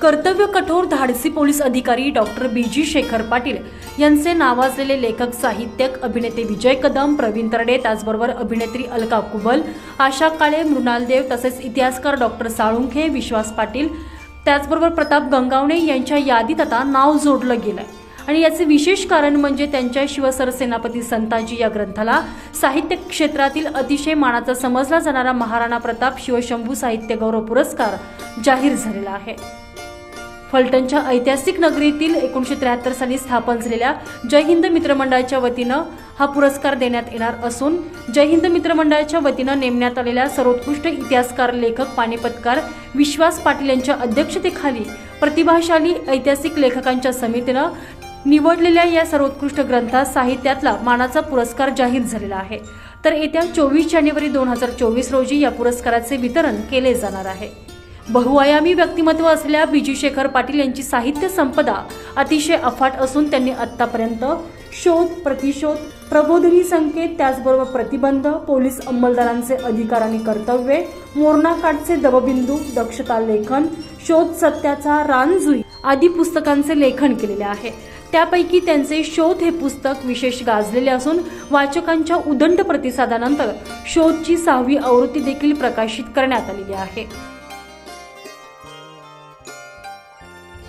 कर्तव्य कठोर धाडसी पोलीस अधिकारी doctor B G Shekhar Patil यांचे नावाजलेले लेखक साहित्यक अभिनेते विजय कदम प्रवीण तरडे त्याचबरोबर अभिनेत्री अलका कुबल आशा काळे मृणाल देव तसेच इतिहासकार डॉक्टर साळुंखे विश्वास पाटील त्याचबरोबर प्रताप गंगावणे यांच्या यादीत आता नाव जोडलं गेलंय. आणि याचे विशेष कारण म्हणजे त्यांच्या शिवसरसेनापती संताजी या ग्रंथाला साहित्य क्षेत्रातील अतिशय मानाचा समजला जाणारा महाराणा प्रताप शिवशंभू साहित्य गौरव पुरस्कार जाहीर झालेला आहे. फलटणच्या ऐतिहासिक नगरीतील एकोणीशे त्र्याहत्तर साली स्थापन झालेल्या जय हिंद मित्रमंडळाच्या वतीनं हा पुरस्कार देण्यात येणार असून जय हिंद मित्रमंडळाच्या वतीनं नेमण्यात आलेल्या सर्वोत्कृष्ट इतिहासकार लेखक पानिपतकार विश्वास पाटील यांच्या अध्यक्षतेखाली प्रतिभाशाली ऐतिहासिक लेखकांच्या समितीनं निवडलेल्या या सर्वोत्कृष्ट ग्रंथात साहित्यातला मानाचा पुरस्कार जाहीर झालेला आहे. तर येत्या चोवीस जानेवारी दोन हजार चोवीस रोजी या पुरस्काराचे वितरण केले जाणार आहे. बहुआयामी व्यक्तिमत्व असलेल्या बीजी शेखर पाटील यांची साहित्य संपदा अतिशय अफाट असून त्यांनी आत्तापर्यंत शोध प्रतिशोध प्रबोधनी संकेत त्याचबरोबर प्रतिबंध पोलीस अंमलदारांचे अधिकार आणि कर्तव्ये मोर्नाकाठचे दवबिंदू दक्षता लेखन शोध सत्याचा रानजुई आदी पुस्तकांचे लेखन केलेले आहे. त्यापैकी त्यांचे शोध हे पुस्तक विशेष गाजलेले असून वाचकांच्या उदंड प्रतिसादानंतर शोधची सहावी आवृत्ती देखील प्रकाशित करण्यात आलेली आहे.